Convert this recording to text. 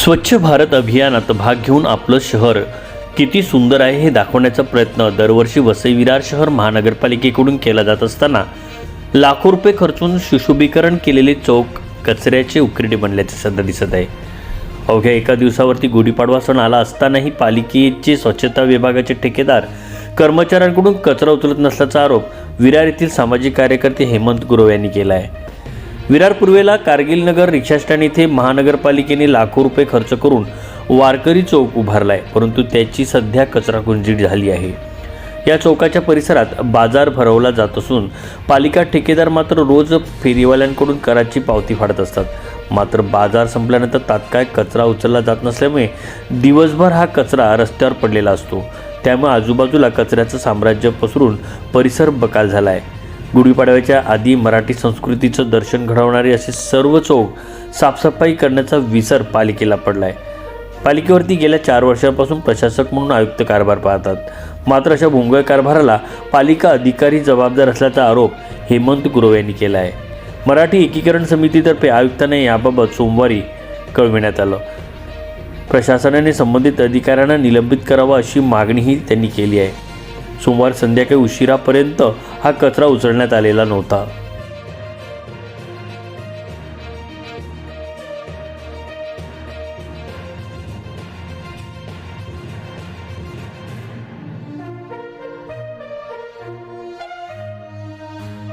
स्वच्छ भारत अभियानात भाग घेऊन आपलं शहर किती सुंदर आहे हे दाखवण्याचा प्रयत्न दरवर्षी वसई विरार शहर महानगरपालिकेकडून केला जात असताना लाखो रुपये खर्चून सुशोभीकरण केलेले चौक कचऱ्याचे उकरडे बनल्याचे सध्या दिसत आहे. अवघ्या एका दिवसावरती गुढीपाडवा सण आला असतानाही पालिकेचे स्वच्छता विभागाचे ठेकेदार कर्मचाऱ्यांकडून कचरा उचलत नसल्याचा आरोप विरार येथील सामाजिक कार्यकर्ते हेमंत गुरव यांनी केला आहे. विरार पूर्वेला कारगिल नगर येथे महानगरपालिकेने लाखो रुपये खर्च करून वारकरी चौक उभारला आहे परंतु त्याची सध्या कचराकुंजी झाली आहे. या चौकाच्या परिसरात बाजार भरवला जात असून पालिका ठेकेदार मात्र रोज फेरीवाल्यांकडून कराची पावती फाडत असतात. मात्र बाजार संपल्यानंतर तात्काळ कचरा उचलला जात नसल्यामुळे दिवसभर हा कचरा रस्त्यावर पडलेला असतो. त्यामुळे आजूबाजूला कचऱ्याचं साम्राज्य पसरून परिसर बकाल झाला आहे गुढीपाडव्याच्या आधी मराठी संस्कृतीचं दर्शन घडवणारे असे सर्व चौक साफसफाई करण्याचा विसर पालिकेला पडला आहे पालिकेवरती गेल्या चार वर्षांपासून प्रशासक म्हणून आयुक्त कारभार पाहतात. मात्र अशा भोंगळ कारभाराला पालिका अधिकारी जबाबदार असल्याचा आरोप हेमंत गुरव यांनी केला आहे मराठी एकीकरण समितीतर्फे आयुक्तांना याबाबत सोमवारी कळविण्यात आलं. प्रशासनाने संबंधित अधिकाऱ्यांना निलंबित करावं अशी मागणीही त्यांनी केली आहे. सोमवार संध्याकाळी उशिरापर्यंत हा कचरा उचलण्यात आलेला नव्हता.